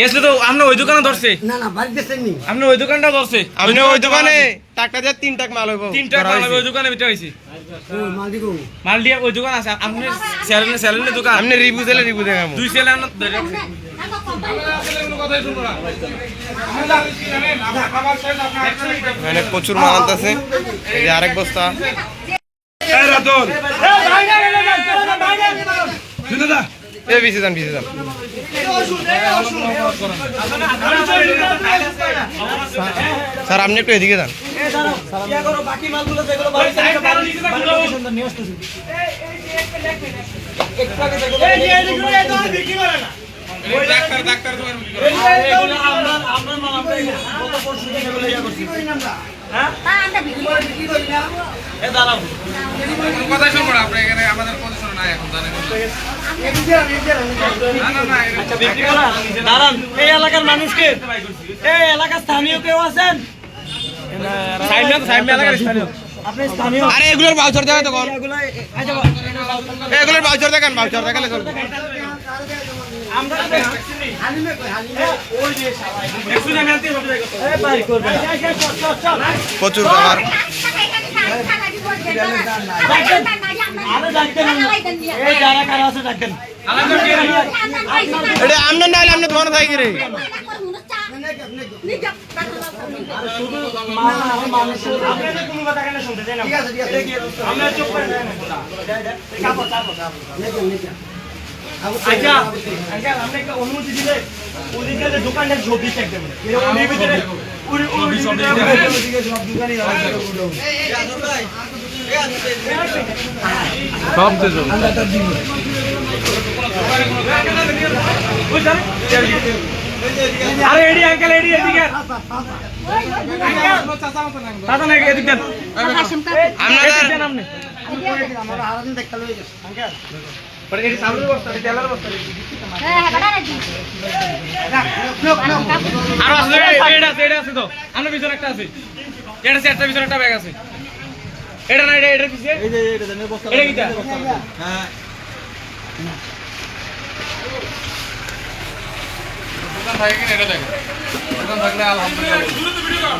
গেছিল তো আপনি ওই দোকানে ধরছে। না না বাড়ি গেছেন নি আপনি ওই দোকানটা ধরছে। আপনি ওই দোকানে টাকা দিয়ে তিন টাকা মাল হইব তিনটা ধরা মাল হইছে। ওই দোকানে মালিক ও। মাল দিয়ে ওই দোকান আছে। আপনি স্যালেন স্যালেনের দোকান। আপনি রিভিউ দিলে রিভিউ দেখাবো দুই স্যালেন ধরে রাখছে। মানে প্রচুর মাল আনতেছে। এই যে আরেক বস্তা। এ বিসে যান বিসে যান স্যার আপনি একটু এদিকে যান। কথা শুনব না। আপনি এখানে আমাদের দাঁড়ান এই এলাকার মানুষকে। এই এলাকার স্থানীয় কেউ আছেন? আরে এগুলোর বাউচার আচ্ছা, এগুলোর বাউচার দেখান দেখালে চলবে। প্রচুর খাবার। আপনার না হলে আপনি দোকানে থাকি রে মানুষের আপনাদের কোনো কথা কেন শুনতে চাই না ঠিক আছে ঠিক আছে আমরা চুপ করে যাই না কাপড় কাপড় নেকেন নেকেন আপনি একটা অনুমতি দিলে ওদিকে দোকানটা ঝোপ দিচ্ছে একদম সব দোকানই সব আরে এডি আঙ্কেল এডি এদিকে। দাদা নাকি এদিক আপনাদের আপনি আমরা হারাদিন দেখা লই গেছে পরে এডি সামনের বস্তা এডি তেলের বস্তা। আর আছে এটা আছে এটা আছে তো। আমার পিছনে একটা আছে। এটা আছে একটা পিছনে একটা ব্যাগ আছে। এটা না এটা এটা পিছে? এই যে এটা জানেন বস্তা এটা কিটা? দোকান থাকে কিনা এটা দেখেন। দোকান থাকলে আলহামদুলিল্লাহ।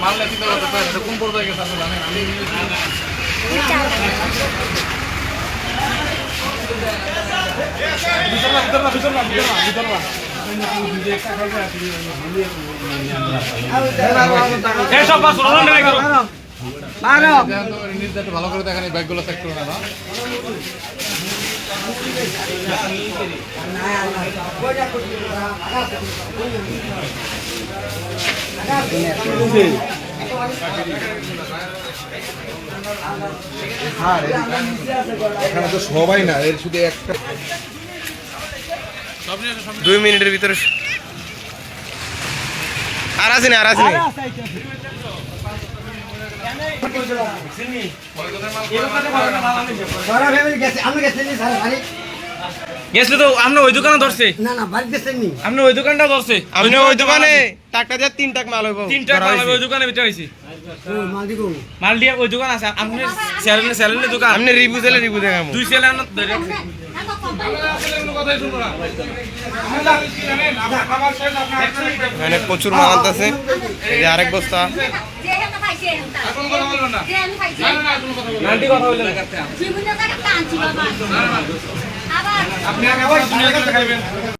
মারলে চিন্তা করতে পারে এটা কোন পর্যায়ে গেছে আসলে জানেন? আমি এই সব বাস তো না এখানে তো সবাই না এর শুধু একটা দুই মিনিটের ভিতরে আর আসেনি আর আসেনি সারা ফ্যামিলি গেছে আমরা গেছেন নি সারা বাড়ি গেছিল তো আপনি ওই দোকানে ধরছে। না না বাড়ি গেছেন নি আপনি ওই দোকানটা ধরছে। আপনি ওই দোকানে টাকা দিয়ে তিন টাকা মাল হইব। মাল হইছে। ওই দোকানে মাল দিয়ে ওই দোকান আছে আপনি স্যালেন স্যালেনের দোকান। আপনি রিভিউ দিলে রিভিউ দুই স্যালেন ধরে মানে প্রচুর মাল আনতেছে। এই যে আরেক বস্তা। আপনি আগে আবার